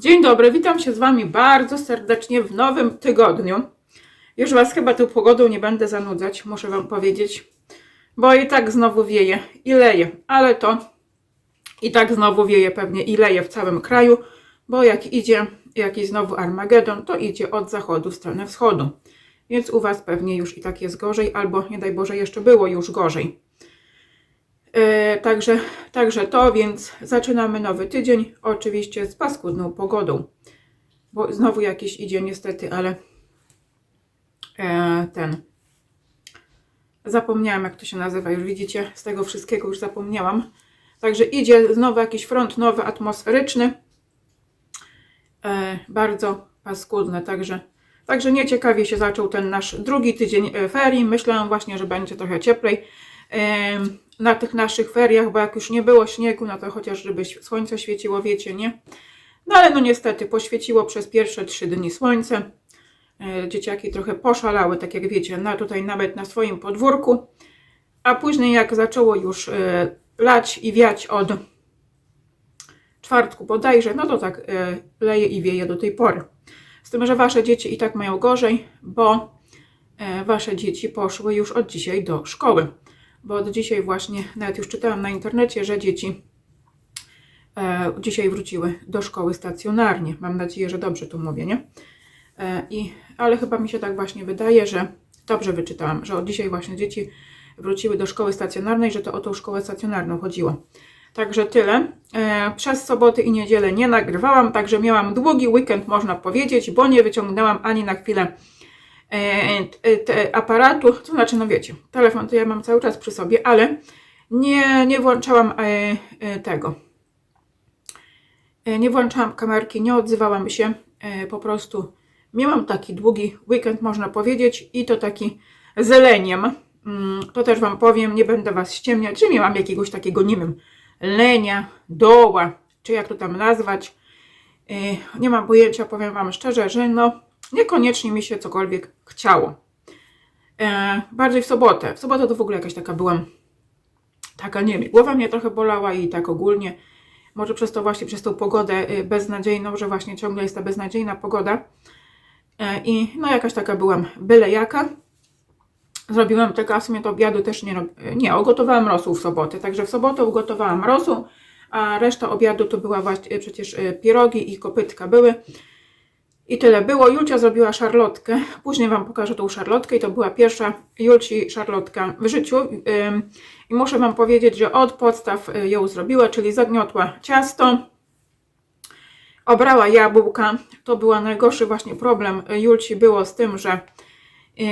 Dzień dobry, witam się z Wami bardzo serdecznie w nowym tygodniu. Już Was chyba tą pogodą nie będę zanudzać, muszę Wam powiedzieć, bo i tak znowu wieje i leje, ale to i tak znowu wieje pewnie i leje w całym kraju, bo jak idzie jakiś znowu Armagedon, to idzie od zachodu w stronę wschodu. Więc u Was pewnie już i tak jest gorzej, albo nie daj Boże, jeszcze było już gorzej. E, także, także to, więc zaczynamy nowy tydzień, oczywiście z paskudną pogodą, bo znowu jakiś idzie niestety, ale e, ten, zapomniałam jak to się nazywa, już widzicie, z tego wszystkiego już zapomniałam, także idzie znowu jakiś front nowy, atmosferyczny, e, bardzo paskudne, także, także nieciekawie się zaczął ten nasz drugi tydzień ferii, myślałam właśnie, że będzie trochę cieplej, na tych naszych feriach, bo jak już nie było śniegu, no to chociaż żeby słońce świeciło, wiecie, nie? No ale no niestety poświeciło przez pierwsze trzy dni słońce. E, Dzieciaki trochę poszalały, tak jak wiecie, na, tutaj nawet na swoim podwórku. A później jak zaczęło już e, lać i wiać od czwartku bodajże, no to tak e, leje i wieje do tej pory. Z tym, że wasze dzieci i tak mają gorzej, bo wasze dzieci poszły już od dzisiaj do szkoły bo od dzisiaj właśnie, nawet już czytałam na internecie, że dzieci e, dzisiaj wróciły do szkoły stacjonarnie. Mam nadzieję, że dobrze to mówię, nie? E, i, ale chyba mi się tak właśnie wydaje, że dobrze wyczytałam, że od dzisiaj właśnie dzieci wróciły do szkoły stacjonarnej, że to o tą szkołę stacjonarną chodziło. Także tyle. E, przez soboty i niedzielę nie nagrywałam, także miałam długi weekend, można powiedzieć, bo nie wyciągnęłam ani na chwilę aparatu, to znaczy, no wiecie, telefon to ja mam cały czas przy sobie, ale nie, nie włączałam e, e, tego. E, nie włączałam kamerki, nie odzywałam się, po prostu miałam taki długi weekend, można powiedzieć, i to taki z leniem. Mm, To też Wam powiem, nie będę Was ściemniać, że miałam jakiegoś takiego, nie wiem, lenia, doła, czy jak to tam nazwać. Nie mam pojęcia, powiem Wam szczerze, że no niekoniecznie mi się cokolwiek chciało. E, bardziej w sobotę. W sobotę to w ogóle jakaś taka byłam, taka nie wiem, głowa mnie trochę bolała i tak ogólnie. Może przez to właśnie, przez tą pogodę y, beznadziejną, że właśnie ciągle jest ta beznadziejna pogoda. E, I no jakaś taka byłam byle jaka. Zrobiłam tego, a w sumie to obiadu też nie rob... Nie, ugotowałam rosół w sobotę. Także w sobotę ugotowałam rosół, a reszta obiadu to była właśnie y, przecież pierogi i kopytka były. I tyle było. Julcia zrobiła szarlotkę. Później Wam pokażę tą szarlotkę i to była pierwsza Julci szarlotka w życiu. I muszę Wam powiedzieć, że od podstaw y, ją zrobiła, czyli zagniotła ciasto, obrała jabłka. To był najgorszy właśnie problem Julci było z tym, że yy,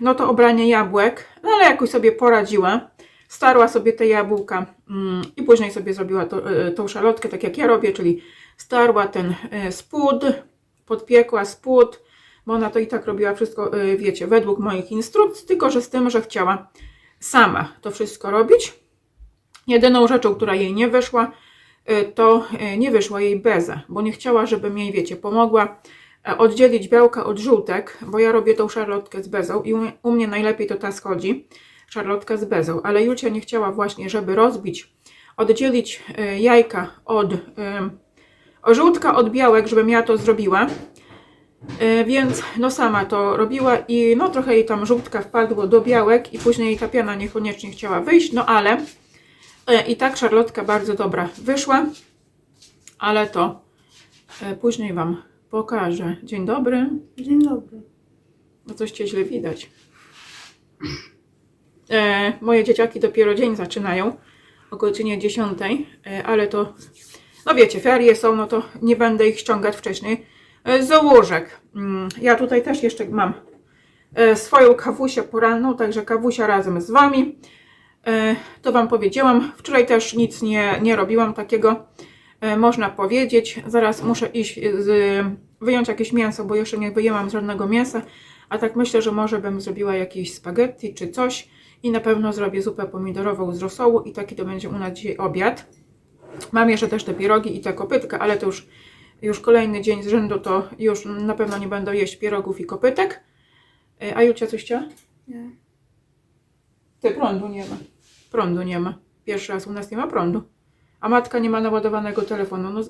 no to obranie jabłek, no ale jakoś sobie poradziła. Starła sobie te jabłka mm, i później sobie zrobiła to, y, tą szalotkę, tak jak ja robię, czyli starła ten y, spód, podpiekła spód, bo ona to i tak robiła wszystko, y, wiecie, według moich instrukcji, tylko że z tym, że chciała sama to wszystko robić. Jedyną rzeczą, która jej nie wyszła, y, to y, nie wyszła jej beza, bo nie chciała, żebym jej, wiecie, pomogła e, oddzielić białka od żółtek, bo ja robię tą szarlotkę z bezą i u mnie, najlepiej to ta schodzi, szarlotka z bezą, ale Julcia nie chciała właśnie, żeby rozbić, oddzielić jajka od żółtka od białek, żebym ja to zrobiła. E, Więc no sama to robiła i no trochę jej tam żółtka wpadło do białek i później ta piana niekoniecznie chciała wyjść, no ale e, i tak szarlotka bardzo dobra wyszła, ale to e, później Wam pokażę. Dzień dobry. Dzień dobry. No coś Cię źle widać. Moje dzieciaki dopiero dzień zaczynają o godzinie 10, e, ale to, no wiecie, ferie są, no to nie będę ich ściągać wcześniej e, z. Mm, ja tutaj też jeszcze mam e, swoją kawusię poranną, także kawusia razem z Wami. E, to Wam powiedziałam. Wczoraj też nic nie, nie robiłam takiego, można powiedzieć. Zaraz muszę iść z, wyjąć jakieś mięso, bo jeszcze nie wyjęłam żadnego mięsa. A tak myślę, że może bym zrobiła jakieś spaghetti czy coś i na pewno zrobię zupę pomidorową z rosołu i taki to będzie u nas dzisiaj obiad. Mam jeszcze też te pierogi i te kopytka, ale to już, już kolejny dzień z rzędu to już na pewno nie będę jeść pierogów i kopytek. E, A Jucia coś chciała? Nie. Ty prądu nie ma. Prądu nie ma. Pierwszy raz u nas nie ma prądu. A matka nie ma naładowanego telefonu. No...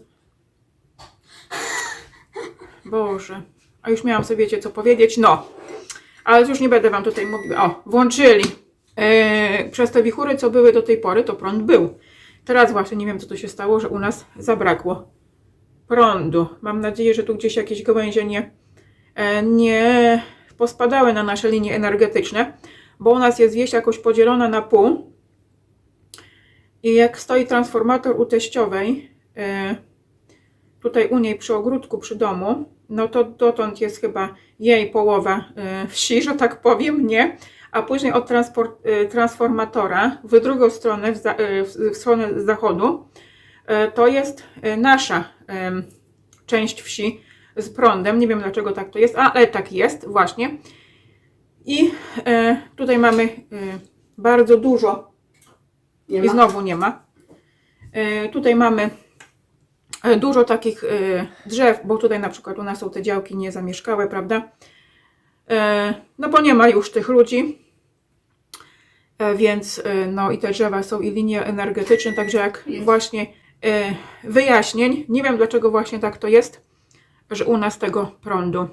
Boże. A już miałam sobie, wiecie, co powiedzieć. No. Ale już nie będę Wam tutaj mówiła. O, włączyli. Eee, przez te wichury, co były do tej pory, to prąd był. Teraz właśnie nie wiem, co to się stało, że u nas zabrakło prądu. Mam nadzieję, że tu gdzieś jakieś gałęzie nie, e, nie pospadały na nasze linie energetyczne, bo u nas jest wieś jakoś podzielona na pół. I jak stoi transformator u teściowej, e, tutaj u niej przy ogródku, przy domu, no to dotąd jest chyba jej połowa e, wsi, że tak powiem, nie? A później od e, transformatora w drugą stronę, w, za, e, w, stronę zachodu, e, to jest nasza część wsi z prądem. Nie wiem dlaczego tak to jest, ale tak jest właśnie. I tutaj mamy bardzo dużo Nie i znowu nie ma. Tutaj mamy dużo takich drzew, bo tutaj na przykład u nas są te działki niezamieszkałe, prawda? E, no bo nie ma już tych ludzi. E, więc e, no i te drzewa są i linie energetyczne, także jak właśnie wyjaśnień, nie wiem dlaczego właśnie tak to jest, że u nas tego prądu.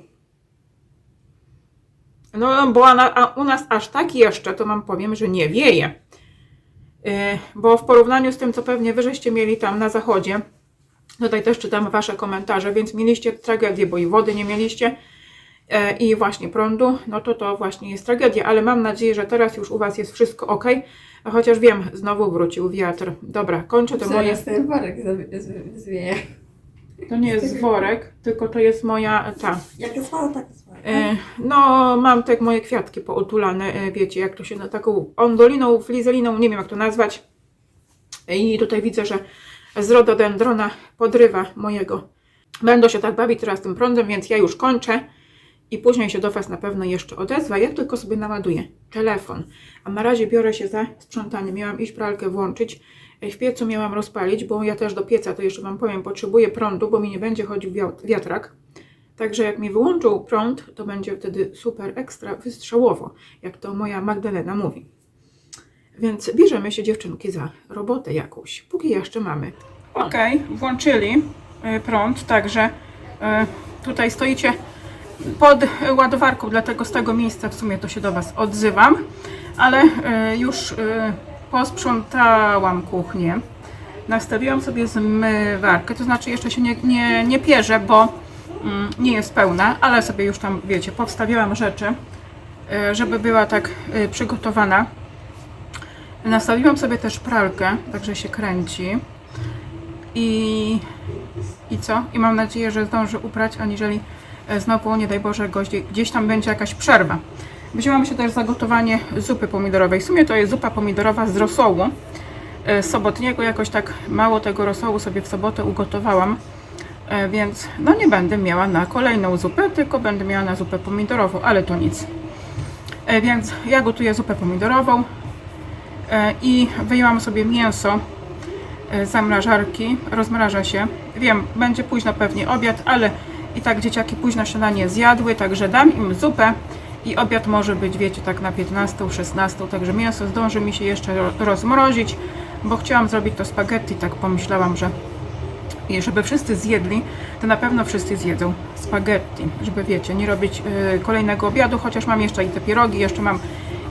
No bo a, u nas aż tak jeszcze, to mam powiem, że nie wieje. Bo w porównaniu z tym, co pewnie wy żeście mieli tam na zachodzie, tutaj też czytam wasze komentarze, więc mieliście tragedię, bo i wody nie mieliście i właśnie prądu, no to to właśnie jest tragedia, ale mam nadzieję, że teraz już u was jest wszystko ok, chociaż wiem, znowu wrócił wiatr. Dobra, kończę to moje... Ten worek zwieje. To nie jest worek, tylko to jest moja ta. Jak jest mała, tak jest. E, no, mam te moje kwiatki pootulane, e, wiecie, jak to się na taką ondoliną, flizeliną, nie wiem jak to nazwać. I tutaj widzę, że z rododendrona podrywa mojego. Będę się tak bawić teraz tym prądem, więc ja już kończę i później się do Was na pewno jeszcze odezwę. Ja tylko sobie naładuję telefon. A na razie biorę się za sprzątanie. Miałam iść pralkę włączyć. E, W piecu miałam rozpalić, bo ja też do pieca, to jeszcze Wam powiem, potrzebuję prądu, bo mi nie będzie chodził wiat- wiatrak. Także jak mi wyłączą prąd, to będzie wtedy super ekstra wystrzałowo, jak to moja Magdalena mówi. Więc bierzemy się dziewczynki za robotę jakąś, póki jeszcze mamy. Okej, włączyli y, prąd, także y, tutaj stoicie pod ładowarką, dlatego z tego miejsca w sumie to się do Was odzywam, ale y, już y, posprzątałam kuchnię. Nastawiłam sobie zmywarkę, to znaczy jeszcze się nie, nie, nie pierze, bo mm, nie jest pełna, ale sobie już tam, wiecie, powstawiałam rzeczy, y, żeby była tak przygotowana. Nastawiłam sobie też pralkę, także się kręci. I, I co? I mam nadzieję, że zdążę uprać, aniżeli e, znowu, nie daj Boże, gdzieś tam będzie jakaś przerwa. Wzięłam się też za gotowanie zupy pomidorowej. W sumie to jest zupa pomidorowa z rosołu e, sobotniego. Jakoś tak mało tego rosołu sobie w sobotę ugotowałam. E, Więc no nie będę miała na kolejną zupę, tylko będę miała na zupę pomidorową, ale to nic. E, Więc ja gotuję zupę pomidorową e, i wyjęłam sobie mięso e, z zamrażarki, rozmraża się. Wiem, będzie późno pewnie obiad, ale i tak dzieciaki późno śniadanie zjadły, także dam im zupę. I obiad może być, wiecie, tak na 15, 16, także mięso zdąży mi się jeszcze ro- rozmrozić, bo chciałam zrobić to spaghetti, tak pomyślałam, że żeby wszyscy zjedli, to na pewno wszyscy zjedzą spaghetti, żeby wiecie, nie robić y, kolejnego obiadu, chociaż mam jeszcze i te pierogi, jeszcze mam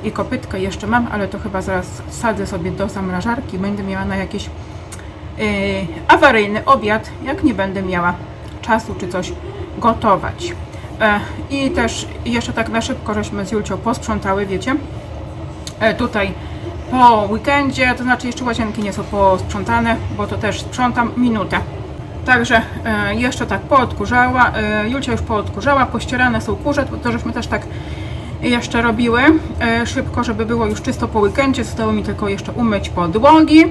i kopytkę, jeszcze mam, ale to chyba zaraz wsadzę sobie do zamrażarki, będę miała na jakiś y, awaryjny obiad, jak nie będę miała czasu czy coś gotować. E, I też jeszcze tak na szybko, żeśmy z Julcią posprzątały, wiecie, e, tutaj po weekendzie, to znaczy jeszcze łazienki nie są posprzątane, bo to też sprzątam minutę. Także e, jeszcze tak poodkurzała, Julcia już poodkurzała, pościerane są kurze, to, żeśmy też tak jeszcze robiły szybko, żeby było już czysto po weekendzie, zostało mi tylko jeszcze umyć podłogi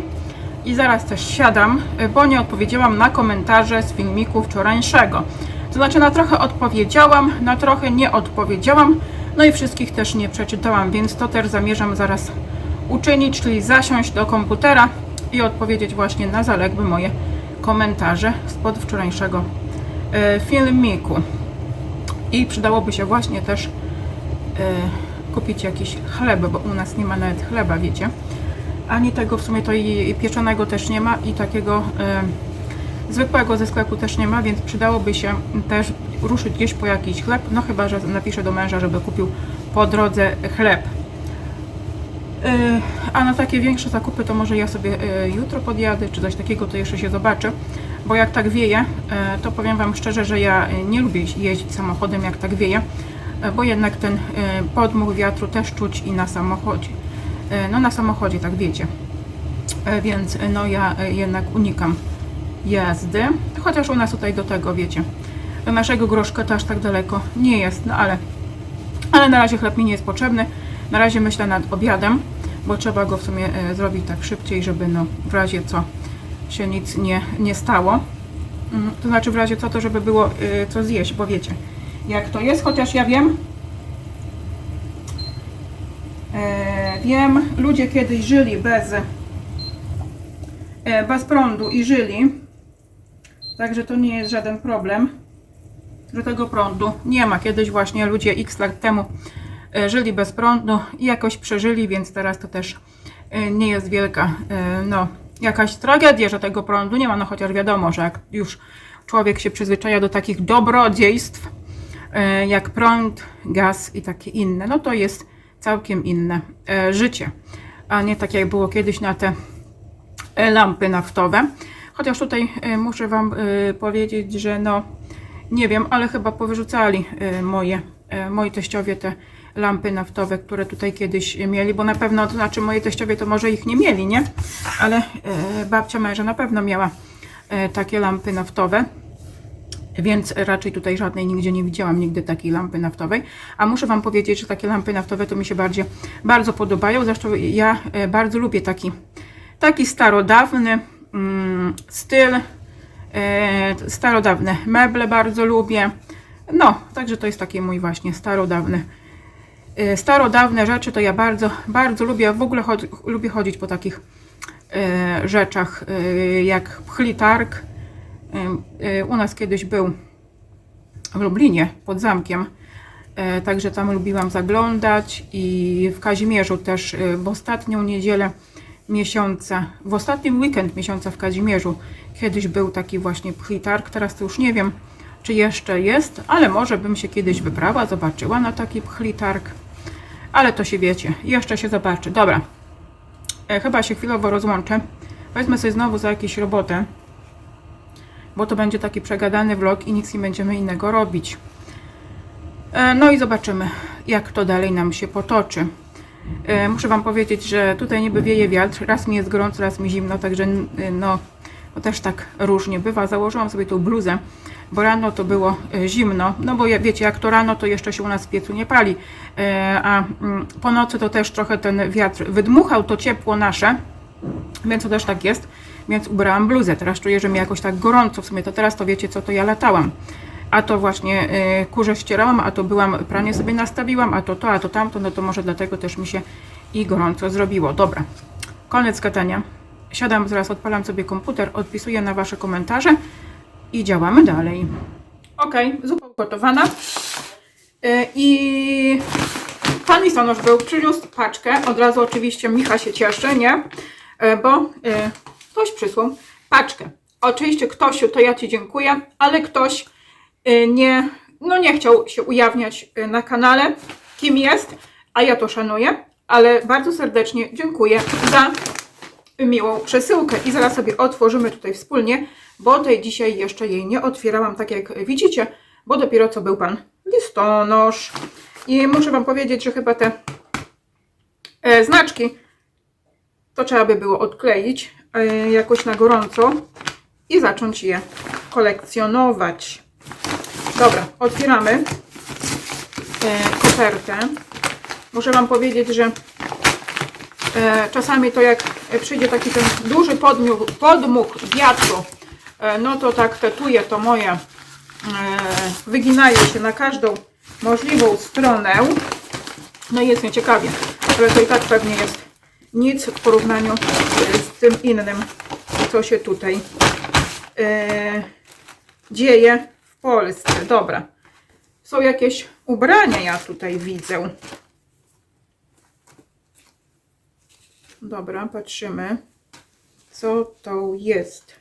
i zaraz też siadam, e, bo nie odpowiedziałam na komentarze z filmiku wczorajszego. To znaczy na trochę odpowiedziałam, na trochę nie odpowiedziałam, no i wszystkich też nie przeczytałam, więc to też zamierzam zaraz uczynić, czyli zasiąść do komputera i odpowiedzieć właśnie na zaległe moje komentarze spod wczorajszego e, filmiku. I przydałoby się właśnie też e, kupić jakiś chleb, bo u nas nie ma nawet chleba, wiecie. Ani tego w sumie to i pieczonego też nie ma i takiego e, zwykłego ze sklepu też nie ma, więc przydałoby się też ruszyć gdzieś po jakiś chleb, no chyba, że napiszę do męża, żeby kupił po drodze chleb. E, A na takie większe zakupy to może ja sobie e, jutro podjadę, czy coś takiego, to jeszcze się zobaczę. Bo jak tak wieje, to powiem Wam szczerze, że ja nie lubię jeździć samochodem jak tak wieje, bo jednak ten podmuch wiatru też czuć i na samochodzie. E, No na samochodzie, tak wiecie. E, Więc e, no ja jednak unikam jazdy. Chociaż u nas tutaj do tego, wiecie, do naszego groszka to aż tak daleko nie jest, no ale ale na razie chleb mi nie jest potrzebny. Na razie myślę nad obiadem, bo trzeba go w sumie zrobić tak szybciej, żeby no w razie co się nic nie, nie stało. Mm, To znaczy w razie co to, żeby było co zjeść, bo wiecie jak to jest, chociaż ja wiem, e, wiem, ludzie kiedyś żyli bez, e, bez prądu i żyli, także to nie jest żaden problem że tego prądu nie ma. Kiedyś właśnie ludzie x lat temu e, żyli bez prądu i jakoś przeżyli, więc teraz to też e, nie jest wielka, no, jakaś tragedia, że tego prądu nie ma, no chociaż wiadomo, że jak już człowiek się przyzwyczaja do takich dobrodziejstw, jak prąd, gaz i takie inne, no to jest całkiem inne e, życie, a nie tak jak było kiedyś na te e, lampy naftowe. Chociaż tutaj e, muszę Wam powiedzieć, że no nie wiem, ale chyba powyrzucali moje, moi teściowie te lampy naftowe, które tutaj kiedyś mieli, bo na pewno, to znaczy moi teściowie to może ich nie mieli, nie? Ale babcia męża na pewno miała takie lampy naftowe. Więc raczej tutaj żadnej nigdzie nie widziałam nigdy takiej lampy naftowej. A muszę Wam powiedzieć, że takie lampy naftowe to mi się bardziej, bardzo podobają. Zresztą ja e, bardzo lubię taki, taki starodawny mm, styl. E, starodawne meble bardzo lubię. No, także to jest taki mój właśnie starodawny. e, Starodawne rzeczy to ja bardzo, bardzo lubię. W ogóle lubię chodzić po takich e, rzeczach e, jak pchlitarg. E, e, u nas kiedyś był w Lublinie pod zamkiem. E, Także tam lubiłam zaglądać i w Kazimierzu też w ostatnią niedzielę miesiąca, w ostatni weekend miesiąca w Kazimierzu kiedyś był taki właśnie pchitarg, teraz to już nie wiem czy jeszcze jest, ale może bym się kiedyś wybrała, zobaczyła na taki pchlitarg, ale to się wiecie, jeszcze się zobaczy. Dobra, e, chyba się chwilowo rozłączę, wezmę sobie znowu za jakąś robotę, bo to będzie taki przegadany vlog i nic nie będziemy innego robić. E, No i zobaczymy, jak to dalej nam się potoczy. E, Muszę Wam powiedzieć, że tutaj niby wieje wiatr, raz mi jest gorąco, raz mi zimno, także n- no, to też tak różnie bywa. Założyłam sobie tą bluzę, bo rano to było e, zimno, no bo wiecie, jak to rano, to jeszcze się u nas w piecu nie pali, a mm, po nocy to też trochę ten wiatr wydmuchał to ciepło nasze, więc to też tak jest, więc ubrałam bluzę. Teraz czuję, że mi jakoś tak gorąco, w sumie to teraz to wiecie co, to ja latałam. A to właśnie y, kurze ścierałam, a to byłam, pranie sobie nastawiłam, a to to, a to tamto, no to może dlatego też mi się i gorąco zrobiło. Dobra, koniec gadania. Siadam, zaraz odpalam sobie komputer, odpisuję na Wasze komentarze i działamy dalej. Ok, zupa ugotowana. Y, I pan listonosz był, przyniósł paczkę. Od razu oczywiście Micha się cieszy, nie? Y, Bo y, ktoś przysłał paczkę. Oczywiście Ktosiu, to ja Ci dziękuję, ale ktoś y, nie, no nie chciał się ujawniać y, na kanale, kim jest, a ja to szanuję, ale bardzo serdecznie dziękuję za miłą przesyłkę i zaraz sobie otworzymy tutaj wspólnie, bo tej dzisiaj jeszcze jej nie otwierałam, tak jak widzicie, bo dopiero co był pan listonosz. I muszę Wam powiedzieć, że chyba te e, znaczki to trzeba by było odkleić jakoś na gorąco i zacząć je kolekcjonować. Dobra, otwieramy e, kopertę. Muszę Wam powiedzieć, że e, czasami to jak przyjdzie taki ten duży podmuch, podmuch wiatru, e, no to tak tetuje to moje, e, wyginaje się na każdą możliwą stronę. No i jest nieciekawie, ale to i tak pewnie jest nic w porównaniu e, tym innym, co się tutaj e, dzieje w Polsce. Dobra. Są jakieś ubrania, ja tutaj widzę. Dobra, patrzymy, co to jest.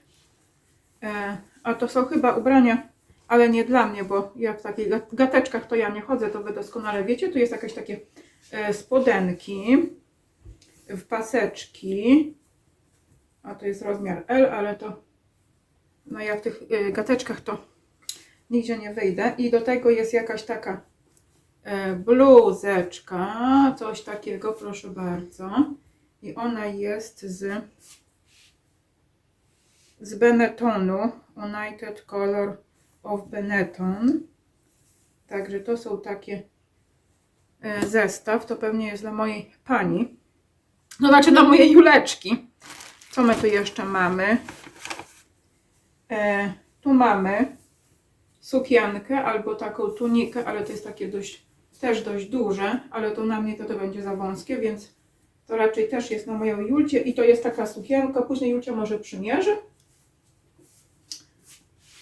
E, a to są chyba ubrania, ale nie dla mnie, bo ja w takich gat- gateczkach to ja nie chodzę, to wy doskonale wiecie. Tu jest jakieś takie e, spodenki, w paseczki. A to jest rozmiar L, ale to no ja w tych e, gateczkach to nigdzie nie wyjdę. I do tego jest jakaś taka e, bluzeczka, coś takiego, proszę bardzo. I ona jest z z Benettonu, United Color of Benetton. Także to są takie e, zestaw, to pewnie jest dla mojej pani. No znaczy dla mojej Juleczki. Co my tu jeszcze mamy? E, tu mamy sukienkę albo taką tunikę, ale to jest takie dość, też dość duże, ale to na mnie to, to będzie za wąskie, więc to raczej też jest na moją Julcie i to jest taka sukienka, później Julcia może przymierzy.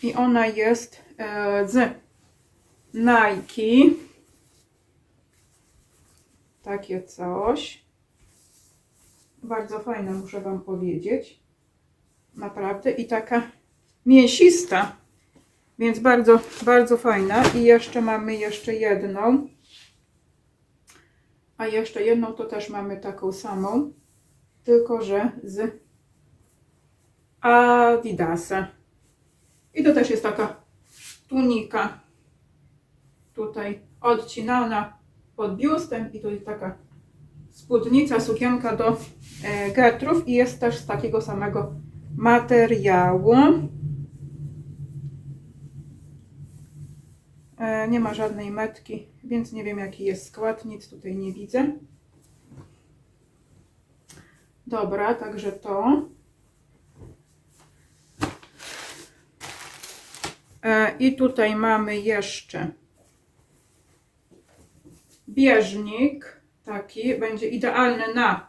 I ona jest e, z Nike. Takie coś. Bardzo fajne, muszę Wam powiedzieć. Naprawdę. I taka mięsista. Więc bardzo, bardzo fajna. I jeszcze mamy jeszcze jedną. A jeszcze jedną to też mamy taką samą. Tylko, że z Adidasa. I to też jest taka tunika tutaj odcinana pod biustem i tu jest taka spódnica, sukienka do getrów i jest też z takiego samego materiału. E, nie ma żadnej metki, więc nie wiem jaki jest skład, nic tutaj nie widzę. Dobra, także to. E, I tutaj mamy jeszcze bieżnik taki, będzie idealny na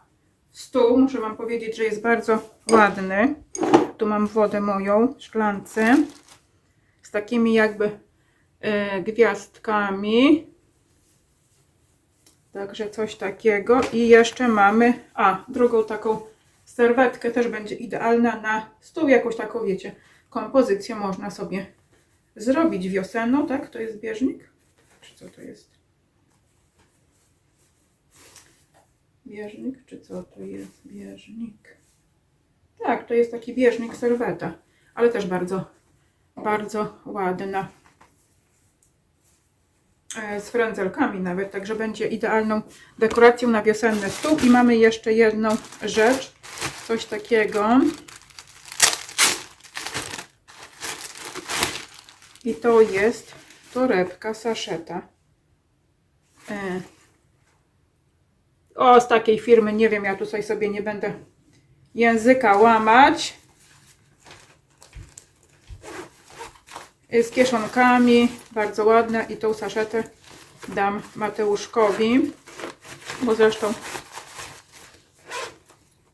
stół. Muszę Wam powiedzieć, że jest bardzo ładny. Tu mam wodę moją w szklance z takimi jakby e, gwiazdkami. Także coś takiego. I jeszcze mamy, a drugą taką serwetkę też będzie idealna na stół. Jakąś taką, wiecie, kompozycję można sobie zrobić wiosenną, tak? To jest bieżnik? Czy co to jest? Bieżnik, czy co to jest bieżnik? Tak, to jest taki bieżnik serweta, ale też bardzo, bardzo ładna. E, Z frędzelkami nawet, także będzie idealną dekoracją na wiosenny stół. I mamy jeszcze jedną rzecz, coś takiego. I to jest torebka saszeta. O, z takiej firmy, nie wiem, ja tutaj sobie nie będę języka łamać. Z kieszonkami, bardzo ładne i tą saszetę dam Mateuszkowi, bo zresztą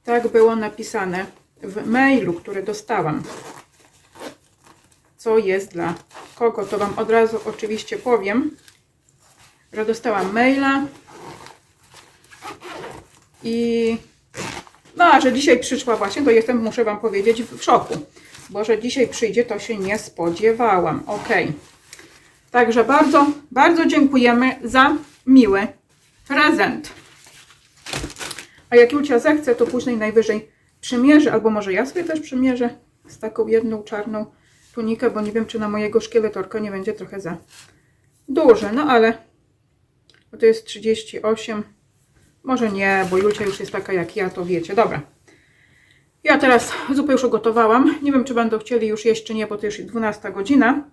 tak było napisane w mailu, który dostałam co jest dla kogo, to Wam od razu oczywiście powiem, że dostałam maila i no, a że dzisiaj przyszła właśnie, to jestem, muszę Wam powiedzieć, w szoku, bo że dzisiaj przyjdzie, to się nie spodziewałam. Ok. Także bardzo, bardzo dziękujemy za miły prezent. A jak Julcia zechce, to później najwyżej przymierzę, albo może ja sobie też przymierzę z taką jedną czarną tunikę, bo nie wiem, czy na mojego szkieletorka nie będzie trochę za duże, no ale bo to jest 38, może nie, bo Julcia już jest taka jak ja, to wiecie, dobra. Ja teraz zupę już ugotowałam, nie wiem, czy będą chcieli już jeść, czy nie, bo to już jest 12 godzina.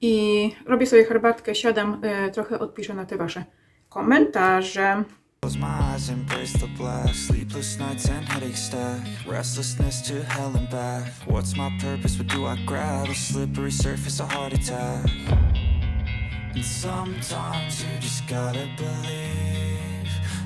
I robię sobie herbatkę, siadam, y, trochę odpiszę na te Wasze komentarze. Close my eyes, embrace the black. Sleepless nights and headaches stack. Restlessness to hell and back. What's my purpose? What do I grab? A slippery surface, a heart attack. And sometimes you just gotta believe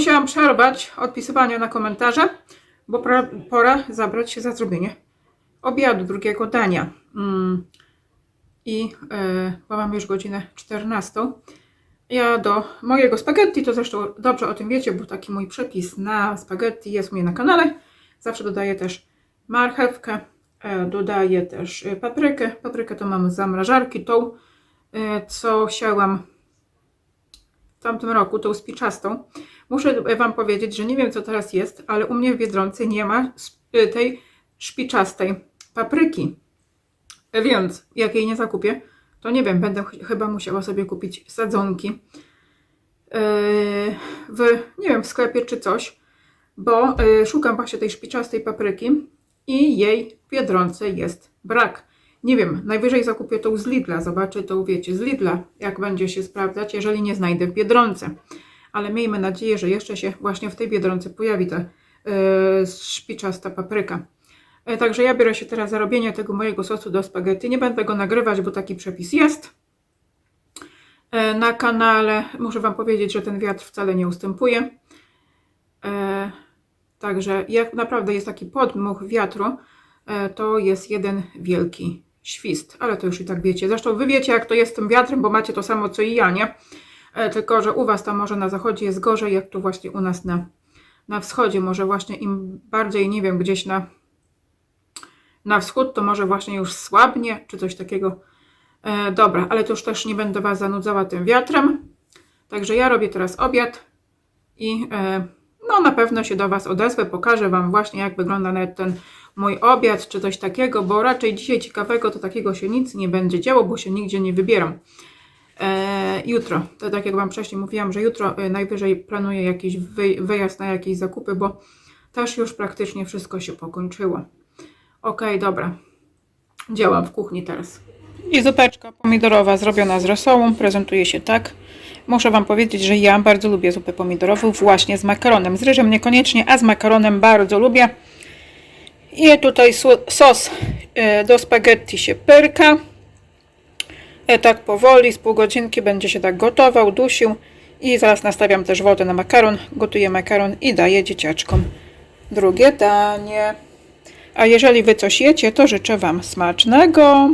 Musiałam przerwać odpisywanie na komentarze, bo pora, zabrać się za zrobienie obiadu, drugiego dania. Mm. I e, bo mam już godzinę 14. Ja do mojego spaghetti, to zresztą dobrze o tym wiecie, bo taki mój przepis na spaghetti jest u mnie na kanale. Zawsze dodaję też marchewkę, e, dodaję też e, paprykę. Paprykę to mam z zamrażarki, tą co siałam w tamtym roku, tą spiczastą. Muszę Wam powiedzieć, że nie wiem co teraz jest, ale u mnie w Biedronce nie ma y, tej szpiczastej papryki. Więc jak jej nie zakupię, to nie wiem, będę ch- chyba musiała sobie kupić sadzonki yy, w, nie wiem, w sklepie czy coś, bo yy, szukam właśnie tej szpiczastej papryki i jej w Biedronce jest brak. Nie wiem, najwyżej zakupię tą z Lidla, zobaczę tą, wiecie, z Lidla, jak będzie się sprawdzać, jeżeli nie znajdę w Biedronce. Ale miejmy nadzieję, że jeszcze się właśnie w tej Biedronce pojawi ta yy, szpiczasta papryka. E, Także ja biorę się teraz za robienie tego mojego sosu do spaghetti. Nie będę go nagrywać, bo taki przepis jest e, na kanale. Muszę Wam powiedzieć, że ten wiatr wcale nie ustępuje. Także jak naprawdę jest taki podmuch wiatru, to jest jeden wielki świst. Ale to już i tak wiecie. Zresztą Wy wiecie, jak to jest z tym wiatrem, bo macie to samo co i ja, nie? E, Tylko, że u Was tam może na zachodzie jest gorzej, jak tu właśnie u nas na, na wschodzie. Może właśnie im bardziej, nie wiem, gdzieś na na wschód, to może właśnie już słabnie, czy coś takiego. E, dobra, ale to już też nie będę Was zanudzała tym wiatrem. Także ja robię teraz obiad i e, no na pewno się do Was odezwę, pokażę Wam właśnie jak wygląda nawet ten mój obiad, czy coś takiego, bo raczej dzisiaj ciekawego to takiego się nic nie będzie działo, bo się nigdzie nie wybieram. E, jutro, to tak jak Wam wcześniej mówiłam, że jutro e, najwyżej planuję jakiś wy, wyjazd na jakieś zakupy, bo też już praktycznie wszystko się pokończyło. Okej, dobra. Działam w kuchni teraz. I zupeczka pomidorowa zrobiona z rosołą. Prezentuje się tak. Muszę Wam powiedzieć, że ja bardzo lubię zupę pomidorową właśnie z makaronem. Z ryżem niekoniecznie, a z makaronem bardzo lubię. I tutaj sos e, do spaghetti się pyrka. E, tak powoli, z pół godzinki będzie się tak gotował, dusił. I zaraz nastawiam też wodę na makaron. Gotuję makaron i daję dzieciaczkom drugie danie. A jeżeli Wy coś jecie, to życzę Wam smacznego.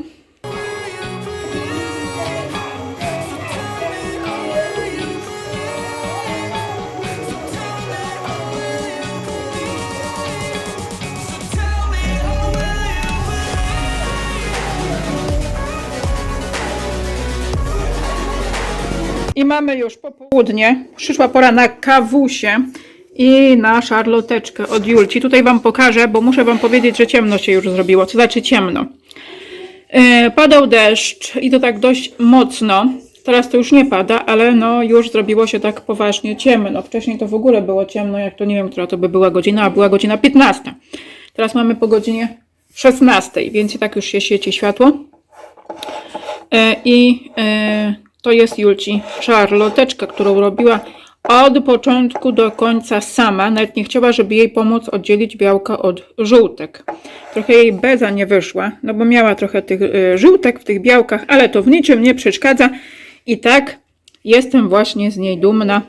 Mamy już popołudnie. Przyszła pora na kawusie i na szarloteczkę od Julci. Tutaj Wam pokażę, bo muszę Wam powiedzieć, że ciemno się już zrobiło. Co znaczy ciemno? E, padał deszcz i to tak dość mocno. Teraz to już nie pada, ale no już zrobiło się tak poważnie ciemno. Wcześniej to w ogóle było ciemno, jak to nie wiem, która to by była godzina, a była godzina 15. Teraz mamy po godzinie 16, więc i tak już się świeci światło. E, I e, to jest Julci szarloteczka, którą robiła od początku do końca sama. Nawet nie chciała, żeby jej pomóc oddzielić białka od żółtek. Trochę jej beza nie wyszła, no bo miała trochę tych e, żółtek w tych białkach, ale to w niczym nie przeszkadza. I tak jestem właśnie z niej dumna,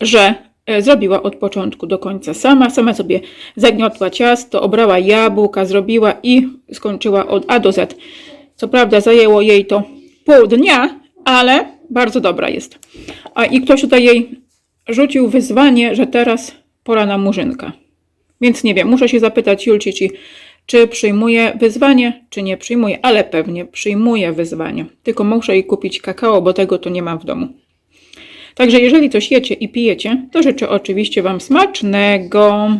że e, zrobiła od początku do końca sama. Sama sobie zagniotła ciasto, obrała jabłka, zrobiła i skończyła od A do Z. Co prawda zajęło jej to pół dnia, ale bardzo dobra jest. A i ktoś tutaj jej rzucił wyzwanie, że teraz pora na murzynka. Więc nie wiem, muszę się zapytać Julci, czy, przyjmuje wyzwanie, czy nie przyjmuje, ale pewnie przyjmuje wyzwanie. Tylko muszę jej kupić kakao, bo tego to nie mam w domu. Także jeżeli coś jecie i pijecie, to życzę oczywiście Wam smacznego.